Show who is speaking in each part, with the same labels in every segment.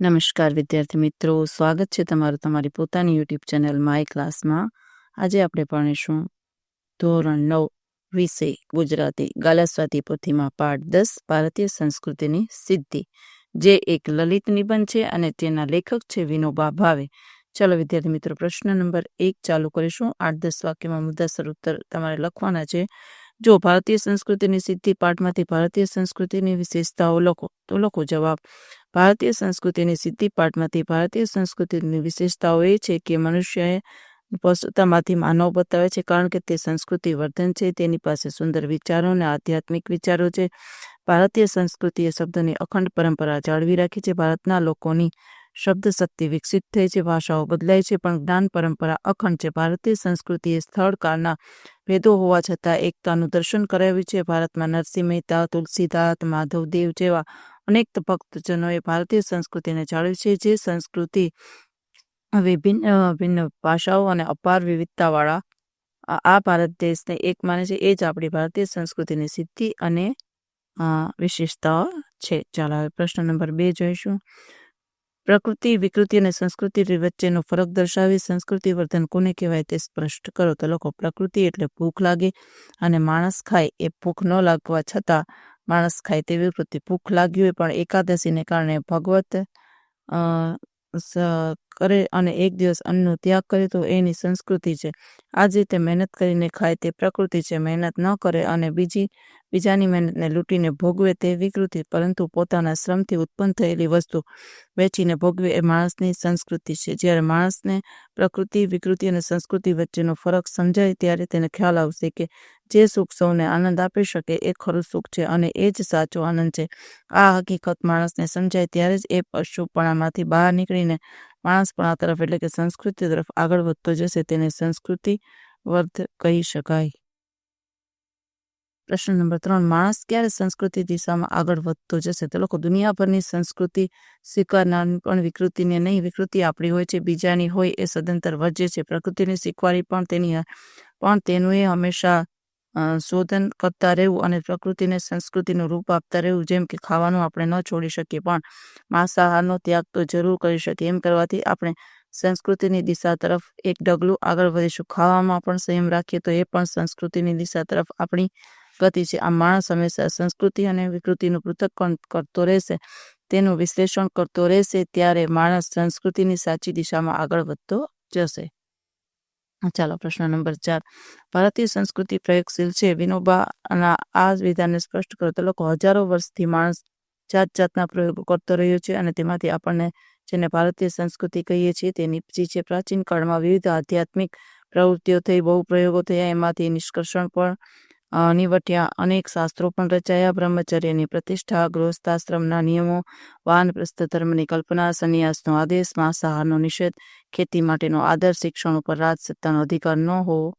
Speaker 1: નમસ્કાર, વિદ્યાર્થી મિત્રો. સ્વાગત છે તમારું તમારી પોતાની યુટ્યુબ ચેનલ માય ક્લાસમાં આજે આપણે ભણીશું ધોરણ નવ, વિષય ગુજરાતી, ગાલાસ્વાતી પોથીમાં પાઠ દસ, ભારતીય સંસ્કૃતિની સિદ્ધિ. જે એક લલિત નિબંધ છે અને તેના લેખક છે વિનોબા ભાવે. ચલો વિદ્યાર્થી મિત્રો, પ્રશ્ન નંબર એક ચાલુ કરીશું. આઠ દસ વાક્યમાં મુદ્દાસર ઉત્તર તમારે લખવાના છે. જો ભારતીય સંસ્કૃતિની સિદ્ધિ પાઠમાંથી ભારતીય સંસ્કૃતિની વિશેષતાઓ લખો, તો લખો જવાબ. ભારતીય સંસ્કૃતિની સિદ્ધિ પાઠમાંથી ભારતીય સંસ્કૃતિની વિશેષતાઓ એ છે કે મનુષ્યએ પશુતામાંથી માનવ બતાવે છે, કારણ કે તે સંસ્કૃતિ વર્ધન છે, તેની પાસે સુંદર વિચારો અને આધ્યાત્મિક વિચારો છે. ભારતીય સંસ્કૃતિએ શબ્દની અખંડ પરંપરા જાળવી રાખી છે. ભારતના લોકોની શબ્દ શક્તિ વિકસિત થઈ છે, ભાષાઓ બદલાય છે, પણ જ્ઞાન પરંપરા અખંડ છે. ભારતીય સંસ્કૃતિએ સ્થળ કાળના ભેદો હોવા છતાં એકતાનું દર્શન કરાવ્યું છે. ભારતમાં નરસિંહ મહેતા, તુલસીદાસ, માધવદેવ જેવા અનેક ભક્તજનોએ ભારતીય સંસ્કૃતિને જાળવી છે, જે સંસ્કૃતિ વિભિન્ન ભિન્ન ભાષાઓ અને અપાર વિવિધતાવાળા આ ભારત દેશને એક માને છે. એ જ આપણી ભારતીય સંસ્કૃતિની સિદ્ધિ અને વિશેષતાઓ છે. ચાલો હવે પ્રશ્ન નંબર બે જોઈશું. પ્રકૃતિ, વિકૃતિ અને સંસ્કૃતિ વચ્ચેનો ફરક દર્શાવી, સંસ્કૃતિ વર્ધન કોને કહેવાય તે સ્પષ્ટ કરો. તો લોકો પ્રકૃતિ એટલે ભૂખ લાગે અને માણસ ખાય. એ ભૂખ ન લાગવા છતાં માણસ ખાય તેવી વૃત્તિ. ભૂખ લાગી હોય પણ એકાદશીને કારણે ભગવત કરે અને એક દિવસ અન્નનો ત્યાગ કરે તો એની સંસ્કૃતિ છે. આ જ રીતે મહેનત કરીને ખાય તે પ્રકૃતિ છે. મહેનત ન કરે અને બીજી બીજાની મહેનતને લૂંટીને ભોગવે તે વિકૃતિ, પરંતુ પોતાના શ્રમથી ઉત્પન્ન થયેલી વસ્તુ વેચીને ભોગવે એ માણસની સંસ્કૃતિ છે. જ્યારે માણસને પ્રકૃતિ, વિકૃતિ અને સંસ્કૃતિ વચ્ચેનો ફરક સમજાય, ત્યારે તેને ખ્યાલ આવશે કે જે સુખ સૌને આનંદ આપી શકે એ ખરું સુખ છે અને એ જ સાચો આનંદ છે. આ હકીકત માણસને સમજાય ત્યારે જ એ પશુપણામાંથી બહાર નીકળીને માણસપણા તરફ એટલે કે સંસ્કૃતિ તરફ આગળ વધતો જશે. તેને સંસ્કૃતિ વર્ધ કહી શકાય. પ્રશ્ન નંબર ત્રણ, માણસ ક્યારે સંસ્કૃતિ દિશામાં આગળ વધતો જશે? તો લોકો દુનિયાભરની સંસ્કૃતિ સ્વીકારનાર પણ વિકૃતિને નહીં, વિકૃતિ આપણી હોય છે, બીજાની હોય એ સદંતર વર્જે છે. પ્રકૃતિને શીખવાડી પણ તેની પણ તેનું એ હંમેશા શોધન કરતા રહેવું અને પ્રકૃતિને સંસ્કૃતિનું રૂપ આપતા રહેવું, જેમ કે ખાવાનું આપણે ન છોડી શકીએ, પણ માંસાહારનો ત્યાગ તો જરૂર કરી શકીએ. એમ કરવાથી આપણે સંસ્કૃતિની દિશા તરફ એક ડગલું આગળ વધીશું. ખાવામાં પણ સંયમ રાખીએ તો એ પણ સંસ્કૃતિની દિશા તરફ આપણી ગતિ છે. આ માણસ હંમેશા સંસ્કૃતિ અને વિકૃતિનું પૃથક કરતો રહેશે. તેનું વિશ્લેષણ કરતો રહેશે ત્યારે માણસ સંસ્કૃતિની સાચી દિશામાં આગળ વધતો જશે. ચાલો, પ્રશ્ન નંબર ચાર. ભારતીય સંસ્કૃતિ પ્રયોગશીલ છે. વિનોબાના આ વિધાનને સ્પષ્ટ કરો. તો લોકો હજારો વર્ષથી માણસ જાત જાતના પ્રયોગો કરતો રહ્યો છે અને તેમાંથી આપણને જેને ભારતીય સંસ્કૃતિ કહીએ છીએ તે નીપજી છે. પ્રાચીન કાળમાં વિવિધ આધ્યાત્મિક પ્રવૃત્તિઓ થઈ, બહુ પ્રયોગો થયા. એમાંથી નિષ્કર્ષણ પણ નિવટ્યા અનેક શાસ્ત્રો પણ રચાયા. બ્રહ્મચર્યની પ્રતિષ્ઠા, ગૃહસ્થાશ્રમના નિયમો વાનપ્રસ્થ ધર્મની કલ્પના, સંન્યાસનો આદેશ, માંસાહારનો નિષેધ, ખેતી માટેનો આદર, શિક્ષણ ઉપર રાજસત્તાનો અધિકાર ન હોવો.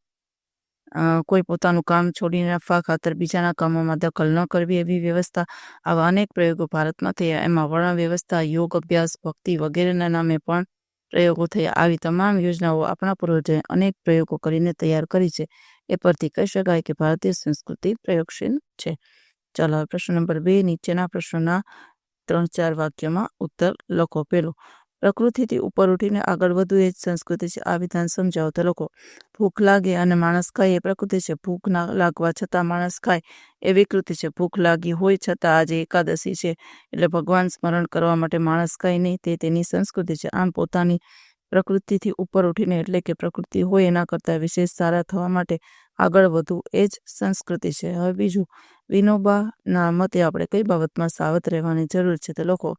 Speaker 1: કોઈ પોતાનું કામ છોડીને નફા ખાતર બીજાના કામોમાં દખલ ન કરવી એવી વ્યવસ્થા. આવા અનેક પ્રયોગો ભારતમાં થયા. એમાં વર્ણ વ્યવસ્થા, યોગ અભ્યાસ, ભક્તિ વગેરેના નામે પણ પ્રયોગો થયા. આવી તમામ યોજનાઓ આપણા પૂર્વજોએ અનેક પ્રયોગો કરીને તૈયાર કરી છે. એ પરથી કહી શકાય કે ભારતીય સંસ્કૃતિ પ્રયોગશીલ છે. ચાલો પ્રશ્ન નંબર બે, નીચેના પ્રશ્નોના ત્રણ ચાર વાક્યમાં ઉત્તર લખો. પેલો પ્રકૃતિથી ઉપર ઉઠીને આગળ વધુ એ જ સંસ્કૃતિ છે. આ વિધાન સમજાવો. તો લોકો ભૂખ લાગે અને માણસ ખાય એ પ્રકૃતિ છે. ભૂખ ના લાગવા છતાં માણસ ખાય એ વિકૃતિ છે. ભૂખ લાગી હોય છતાં આજે એકાદશી છે. એટલે ભગવાન સ્મરણ કરવા માટે માણસ ખાય નહીં, તે તેની સંસ્કૃતિ છે. આમ પોતાની પ્રકૃતિથી ઉપર ઉઠીને એટલે કે પ્રકૃતિ હોય એના કરતાં વિશેષ સારા થવા માટે આગળ વધવું એ જ સંસ્કૃતિ છે. હવે બીજું, વિનોબાના મતે આપણે કઈ બાબતમાં સાવધ રહેવાની જરૂર છે તો લોકો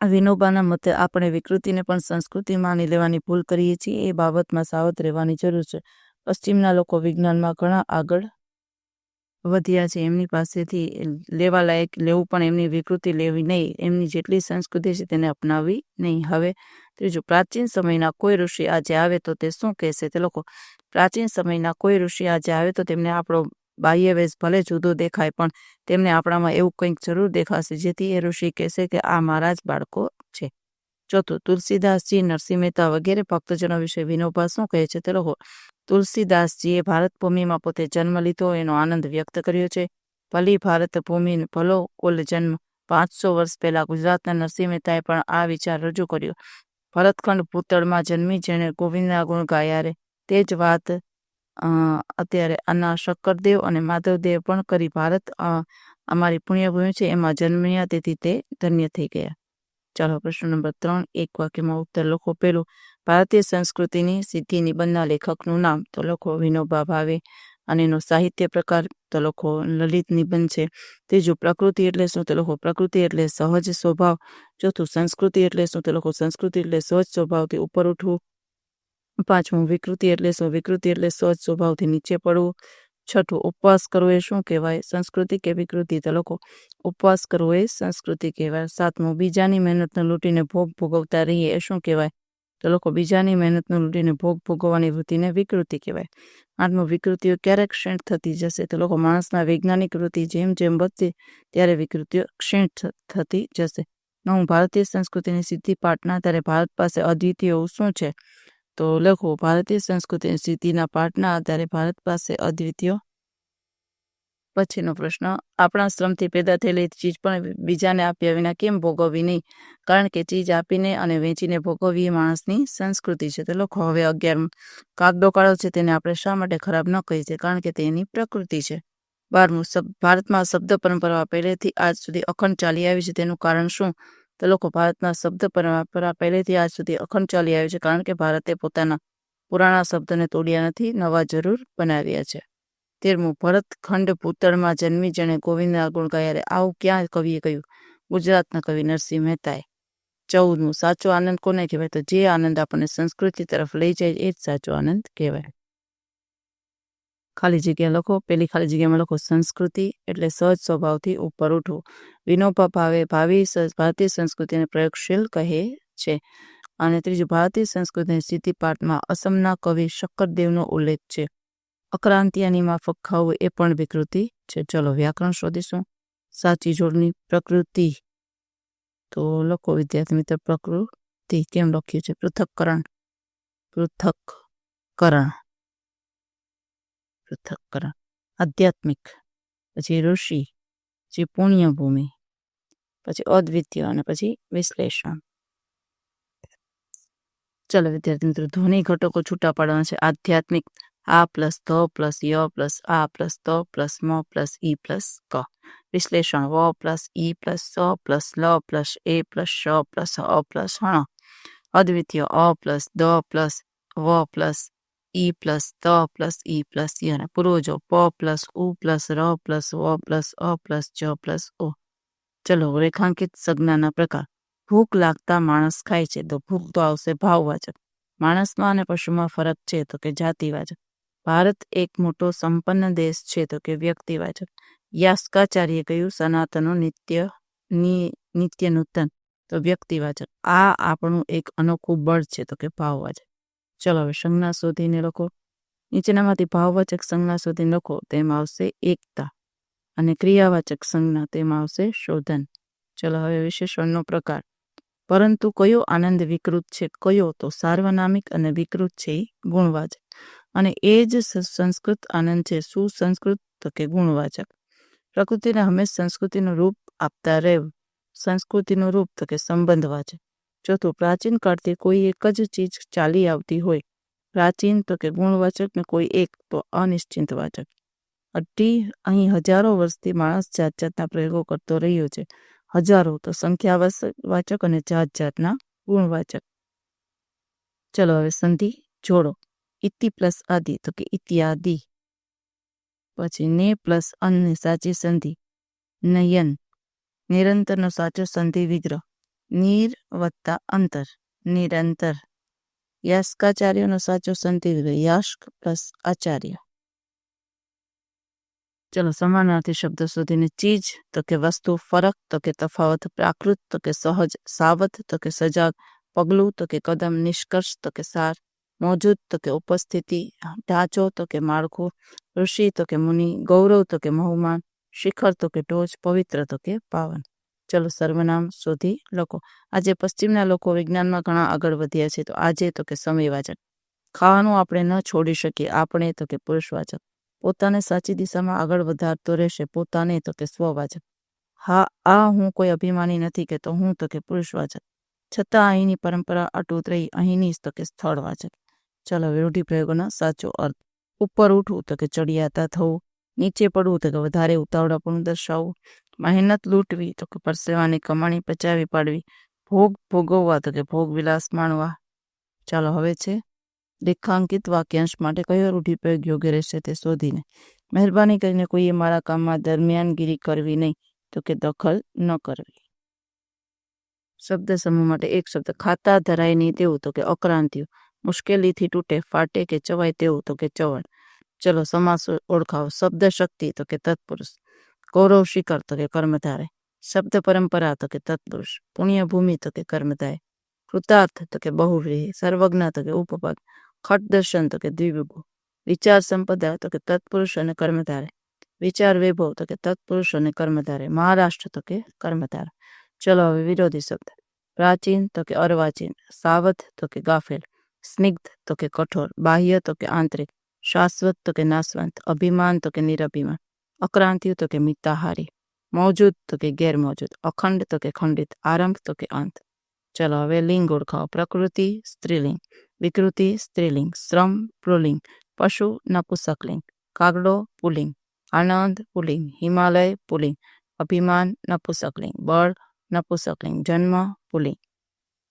Speaker 1: વિનોબાના મતે આપણે વિકૃતિને પણ સંસ્કૃતિ માની લેવાની ભૂલ કરીએ છીએ એ બાબતમાં સાવધ રહેવાની જરૂર છે. પશ્ચિમના લોકો વિજ્ઞાનમાં ઘણા આગળ વધ્યા છે. એમની પાસેથી લેવા લાયક લેવું પણ એમની વિકૃતિ લેવી નહીં. એમની જેટલી સંસ્કૃતિ છે તેને અપનાવવી નહીં. હવે ત્રીજું, પ્રાચીન સમયના કોઈ ઋષિ આજે આવે તો તે શું કહેશે? તે લોકો, પ્રાચીન સમયના કોઈ ઋષિ આજે આવે તો તેમને આપણો બાહ્ય વેશ ભલે જુદો દેખાય, પણ તેમને આપણામાં એવું કંઈક જરૂર દેખાશે જેથી એ ઋષિ કહેશે કે આ મારા જ બાળકો છે. ચોથું, તુલસીદાસજી, નરસિંહ મહેતા વગેરે ભક્તજનો વિશે વિનોબા શું કહે છે? તે લોકો તુલસીદાસજીએ ભારત ભૂમિમાં પોતે જન્મ લીધો એનો આનંદ વ્યક્ત કર્યો છે. ભલી ભારત ભૂમિ ભલો કુલ જન્મ પાંચસો વર્ષ પહેલા ગુજરાતના નરસિંહ મહેતાએ પણ આ વિચાર રજૂ કર્યો. ભરતખંડ ભૂતળમાં જન્મી જેણે ગોવિંદના ગુણ ગાયા રે. તે જ વાત અત્યારે આના શક્કરદેવ અને માધવદેવ પણ કરી ભારત અમારી પુણ્યભૂમિ છે. એમાં જન્મ્યા તેથી તે ધન્ય થઈ ગયા. ચાલો પ્રશ્ન નંબર ત્રણ, એક વાક્યમાં ઉત્તર લખો. પેલું ભારતીય સંસ્કૃતિની સિદ્ધિ નિબંધના લેખકનું નામ તો લખો વિનોબા ભાવે અને એનો સાહિત્ય પ્રકાર તો લખો લલિત નિબંધ છે. ત્રીજું પ્રકૃતિ એટલે શું? તો લખો પ્રકૃતિ એટલે સહજ સ્વભાવ. ચોથું સંસ્કૃતિ એટલે શું? તો લખો સંસ્કૃતિ એટલે સહજ સ્વભાવથી ઉપર ઉઠવું. પાંચમું વિકૃતિ એટલે શું? વિકૃતિ એટલે સહજ સ્વભાવથી નીચે પડવું. છઠ્ઠું ઉપવાસ કરવો એ શું કહેવાય? સંસ્કૃતિ કે વિકૃતિ? તો લખો ઉપવાસ કરવો એ સંસ્કૃતિ કહેવાય. સાતમું બીજાની મહેનતને લૂંટીને ભોગ ભોગવતા રહીએ એ શું કહેવાય? તો લોકો બીજાની મહેનતનો લૂંટીને ભોગ ભોગવવાની વૃત્તિને વિકૃતિ કહેવાય. આત્મ વિકૃતિઓ ક્યારેક ક્ષીણ થતી જશે તો લોકો માણસના વૈજ્ઞાનિક વૃત્તિ જેમ જેમ વધશે ત્યારે વિકૃતિઓ ક્ષીણ થતી જશે. નવું ભારતીય સંસ્કૃતિની સિદ્ધિ પાઠના ત્યારે ભારત પાસે અદ્વિતીય શું છે. તો લખો, ભારતીય સંસ્કૃતિની સિદ્ધિના પાઠના આધારે ભારત પાસે અદ્વિતીય પછીનો પ્રશ્ન, આપણા શ્રમથી પેદા થયેલી ચીજ પણ બીજાને આપ્યા વિના કેમ ભોગવવી નહીં? કારણ કે ચીજ આપીને અને વેચીને ભોગવવી એ માણસની સંસ્કૃતિ છે. તો લખો, હવે અગિયાર કાગડો કાળો છે. તેને આપણે શા માટે ખરાબ ન કહીએ છીએ? કારણ કે તેની પ્રકૃતિ છે. બારમું ભારતમાં શબ્દ પરંપરા પહેલેથી આજ સુધી અખંડ ચાલી આવી છે. તેનું કારણ શું? તો લોકો ભારતમાં શબ્દ પરંપરા પહેલેથી આજ સુધી અખંડ ચાલી આવી છે. કારણ કે ભારતે પોતાના પુરાણા શબ્દને તોડ્યા નથી, નવા જરૂર બનાવ્યા છે. તેરમું ભરતખંડ ભૂતળમાં જન્મી જેણે ગોવિંદના ગુણ ગાયારે આવું ક્યાં કવિએ કહ્યું? ગુજરાતના કવિ નરસિંહ મહેતાએ. ચૌદમું, સાચો આનંદ કોને કહેવાય? તો જે આનંદ આપણને સંસ્કૃતિ તરફ લઈ જાય એ જ સાચો આનંદ કહેવાય. ખાલી જગ્યા લખો. પેલી ખાલી જગ્યામાં લખો, સંસ્કૃતિ એટલે સહજ સ્વભાવથી ઉપર ઉઠવું વિનોબા ભાવે ભાવિ ભારતીય સંસ્કૃતિને પ્રયોગશીલ કહે છે. અને ત્રીજું, ભારતીય સંસ્કૃતિની સ્થિતિ પાઠમાં અસમના કવિ શક્કરદેવનો ઉલ્લેખ છે. અક્રાંતિયાની માફક ખાવું એ પણ વિકૃતિ છે. ચલો વ્યાકરણ શોધીશું. સાચી જોડની પ્રકૃતિ. તો લખો વિદ્યાર્થી મિત્ર, પ્રકૃતિ. કેમ લખ્યું છે? પૃથક્કરણ. પૃથક્કરણ. પૃથક્કરણ. આધ્યાત્મિક. પછી ઋષિ. પછી પુણ્યભૂમિ. પછી અદ્વિતીય અને પછી વિશ્લેષણ. ચલો વિદ્યાર્થી મિત્રો, ધ્વનિ ઘટકો છૂટા પાડવાના છે. આધ્યાત્મિક આ પ્લસ ધ પ્લસ ય પ્લસ આ પ્લસ ત પ્લસ મ પ્લસ ઈ પ્લસ ક વિશ્લેષણ વ પ્લસ ઈ પ્લસ સ પ્લસ લ પ્લસ એ પ્લસ શ પ્લસ અ પ્લસ હણ અદ્વિતીય અ પ્લસ દ પ્લસ વ પ્લસ ઈ પ્લસ ત પ્લસ ઈ પ્લસ ય અને પૂર્વજો પ પ્લસ ઉ પ્લસ ર પ્લસ વ પ્લસ અ પ્લસ જ પ્લસ ઓ ચલો રેખાંકિત સંજ્ઞાના પ્રકાર ભૂખ લાગતા માણસ ખાય છે તો ભૂખ તો આવશે ભાવવાચક માણસમાં અને પશુમાં ફરક છે તો કે જાતિવાચક ભારત એક મોટો સંપન્ન દેશ છે, તો કે વ્યક્તિવાચક યાસ્કાચાર્ય કહ્યું, સનાતનો નિત્ય નિત્ય નૂતન તો વ્યક્તિવાચક આ આપણું એક અનોખું બળ છે, તો કે ભાવવાચક. ચલો હવે સંજ્ઞા શોધીને લખો. નીચેનામાંથી ભાવવાચક સંજ્ઞા શોધીને લખો, તેમાં આવશે એકતા. અને ક્રિયાવાચક સંજ્ઞા, તેમાં આવશે શોધન. ચલો હવે વિશેષણનો પ્રકાર. પરંતુ કયો આનંદ વિકૃત છે? કયો તો સાર્વનામિક અને વિકૃત છે ગુણવાચક અને એ જ સંસ્કૃત આનંદ છે. સુસંસ્કૃત તો કે ગુણવાચક. પ્રકૃતિને હંમેશ સંસ્કૃતિનું રૂપ આપતા રહેવું. સંસ્કૃતિનું રૂપ તો કે સંબંધવાચક ચોથું, પ્રાચીન કાળથી કોઈ એક જ ચીજ ચાલી આવતી હોય. પ્રાચીન તો કે ગુણવાચક ને કોઈ એક તો અનિશ્ચિત વાચક. અઢી, અહીં હજારો વર્ષથી માણસ જાત જાતના પ્રયોગો કરતો રહ્યો છે. હજારો તો સંખ્યા વાચક અને જાત જાતના ગુણવાચક. ચલો હવે સંધિ જોડો. ઇતિ પ્લસ આદિ તો કે ઇત્યાદિ પછી ને પ્લસ અન્ન સાચી સંધિ નયન નિરંતરનો સાચો સંધિ વિગ્રહ નીર વત્તા અંતર નિરંતર યાસ્કાચાર્યનો સાચો સંધિ વિગ્રહ યાસ્ક પ્લસ આચાર્ય ચલો સમાનાર્થી શબ્દ સુધીની ચીજ તો કે વસ્તુ ફરક તો કે તફાવત પ્રાકૃત તો કે સહજ સાવધ તો કે સજાગ પગલું તો કે કદમ નિષ્કર્ષ તો કે સાર મોજૂદ તો કે ઉપસ્થિતિ ઢાંચો તો કે માળખું ઋષિ તો કે મુનિ ગૌરવ તો કે મહુમાન શિખર તો કે ટોચ પવિત્ર તો કે પાવન ચલો સર્વનામ શોધી લખો આજે પશ્ચિમના લોકો વિજ્ઞાનમાં ઘણા આગળ વધ્યા છે તો આજે તો કે સમયવાચક ખાવાનું આપણે ન છોડી શકીએ આપણે તો કે પુરુષવાચક પોતાને સાચી દિશામાં આગળ વધારતો રહેશે, પોતાને તો કે સ્વવાચક। હા, આ હું કોઈ અભિમાની નથી કે તો હું તો કે પુરુષવાચક। છતાં અહીંની પરંપરા અટૂટ રહી, અહીંની તો કે સ્થળવાચક। ચાલો હવે રૂઢિપ્રયોગોના સાચો અર્થ. ઉપર ઉઠવું તો કે ચડિયાતા થવું નીચે પડવું તો કે વધારે ઉતાવળાપણું દર્શાવવું. મહેનત લૂંટવી તો કે પરસેવાની કમાણી પચાવી પાડવી. ભોગ ભોગવવા તો કે ભોગ વિલાસ માણવા. ચાલો હવે છે રેખાંકિત વાક્યાંશ માટે કયો રૂઢિપ્રયોગ યોગ્ય રહેશે તે શોધીને. મહેરબાની કરીને કોઈએ મારા કામમાં દરમિયાનગીરી કરવી નહીં તો કે દખલ ન કરવી. શબ્દ સમૂહ માટે એક શબ્દ ખાતા ધરાય નહીં તેવું તો કે અક્રાંતિઓ. મુશ્કેલીથી તૂટે ફાટે કે ચવાય તેવું તો કે ચવણ ચલો સમાસ ઓળખાવો શબ્દ શક્તિ તો કે તત્પુરુષ કૌરવ શિખર તો કે કર્મધારે શબ્દ પરંપરા તો કે તત્પુરુષ પુણ્યભૂમિ તો કે કર્મધાય કૃતાર્થ તો કે બહુવ્રીહી સર્વજ્ઞ તો કે ઉપપદ ખટ દર્શન તો કે દ્વિભુ વિચાર સંપદા તો કે તત્પુરુષ અને કર્મધારે વિચાર વૈભવ તો કે તત્પુરુષ અને કર્મધારે મહારાષ્ટ્ર તો કે કર્મધાર ચલો હવે વિરોધી શબ્દ પ્રાચીન તો કે અર્વાચીન સાવધ તો કે ગાફેલ સ્નિગ્ધ તો કે કઠોર બાહ્ય તો કે આંતરિક શાશ્વત તો કે નાશવંત અભિમાન તો કે નિરભિમાન અક્રાંતિય તો કે મિતાહારી મોજૂદ તો કે ગેરમોજૂદ અખંડ તો કે ખંડિત આરંભ તો કે અંત ચલો હવે લિંગ ઓળખાવો પ્રકૃતિ સ્ત્રીલિંગ વિકૃતિ સ્ત્રીલિંગ શ્રમ પુલિંગ પશુ નપુસકલિંગ કાગડો પુલિંગ આનંદ પુલિંગ હિમાલય પુલિંગ અભિમાન નપુસકલિંગ બળ નપુસકલિંગ જન્મ પુલિંગ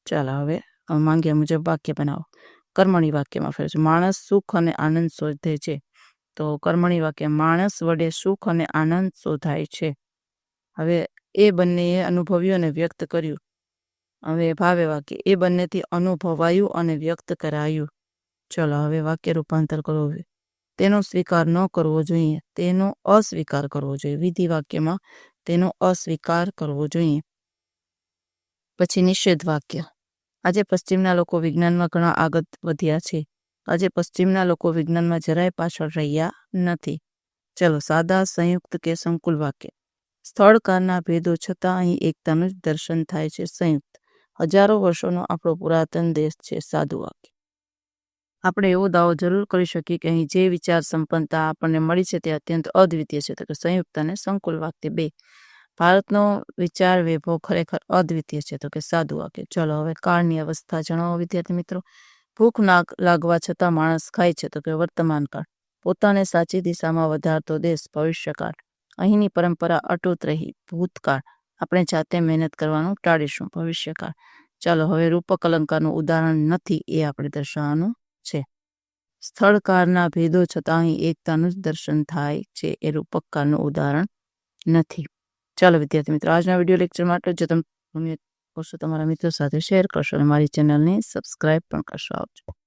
Speaker 1: ચાલો હવે માંગ્યા મુજબ વાક્ય બનાવો. કર્મણી વાક્યમાં ફેર છે માણસ સુખ અને આનંદ શોધે છે. તો કર્મણી વાક્ય, માણસ વડે સુખ અને આનંદ શોધાય છે. હવે એ બંનેએ અનુભવ્યું અને વ્યક્ત કર્યું. હવે ભાવે વાક્ય, એ બંનેથી અનુભવાયું અને વ્યક્ત કરાયું. ચલો, હવે વાક્ય રૂપાંતર કરવું તેનો સ્વીકાર ન કરવો જોઈએ. તેનો અસ્વીકાર કરવો જોઈએ. વિધિ વાક્યમાં તેનો અસ્વીકાર કરવો જોઈએ. પછી નિષેધ વાક્ય. આજે પશ્ચિમના લોકો વિજ્ઞાનમાં ઘણા આગળ વધ્યા છે. આજે પશ્ચિમના લોકો વિજ્ઞાનમાં જરાય પાછળ રહ્યા નથી. ચલો, સાદા, સંયુક્ત કે સંકુલ વાક્ય. સ્થળકારના ભેદો છતાં અહીં એકતાનું જ દર્શન થાય છે. સંયુક્ત. હજારો વર્ષોનો આપણો પુરાતન દેશ છે. સાદુ વાક્ય. આપણે એવો દાવો જરૂર કરી શકીએ કે અહીં જે વિચાર સંપન્નતા આપણને મળી છે તે અત્યંત અદ્વિતીય છે. તો કે સંયુક્ત અને સંકુલ વાક્ય બે. ભારતનો વિચાર વૈભવ ખરેખર અદ્વિતીય છે. તો કે સાદું વાક્ય. ચલો, હવે કાળની અવસ્થા જણાવો, વિદ્યાર્થી મિત્રો. ભૂખ નાગ લાગવા છતાં માણસ ખાય છે. તો કે વર્તમાન કાળ. પોતાને સાચી દિશામાં વધારતો દેશ, ભવિષ્યકાળ. અહીંની પરંપરા અટૂટ રહી. ભૂતકાળ. આપણે જાતે મહેનત કરવાનું ટાળીશું. ભવિષ્યકાળ. ચાલો, હવે રૂપક અલંકારનું ઉદાહરણ નથી એ આપણે દર્શાવવાનું છે. સ્થળકાળના ભેદો છતાં અહીં એકતાનું જ દર્શન થાય છે. એ રૂપકકાળનું ઉદાહરણ નથી. ચાલો વિદ્યાર્થી મિત્રો, આજના વીડિયો લેક્ચર માટે જો તમે તમારા મિત્રો સાથે શેર કરશો અને મારી ચેનલને સબસ્ક્રાઈબ પણ કરશો. આવજો.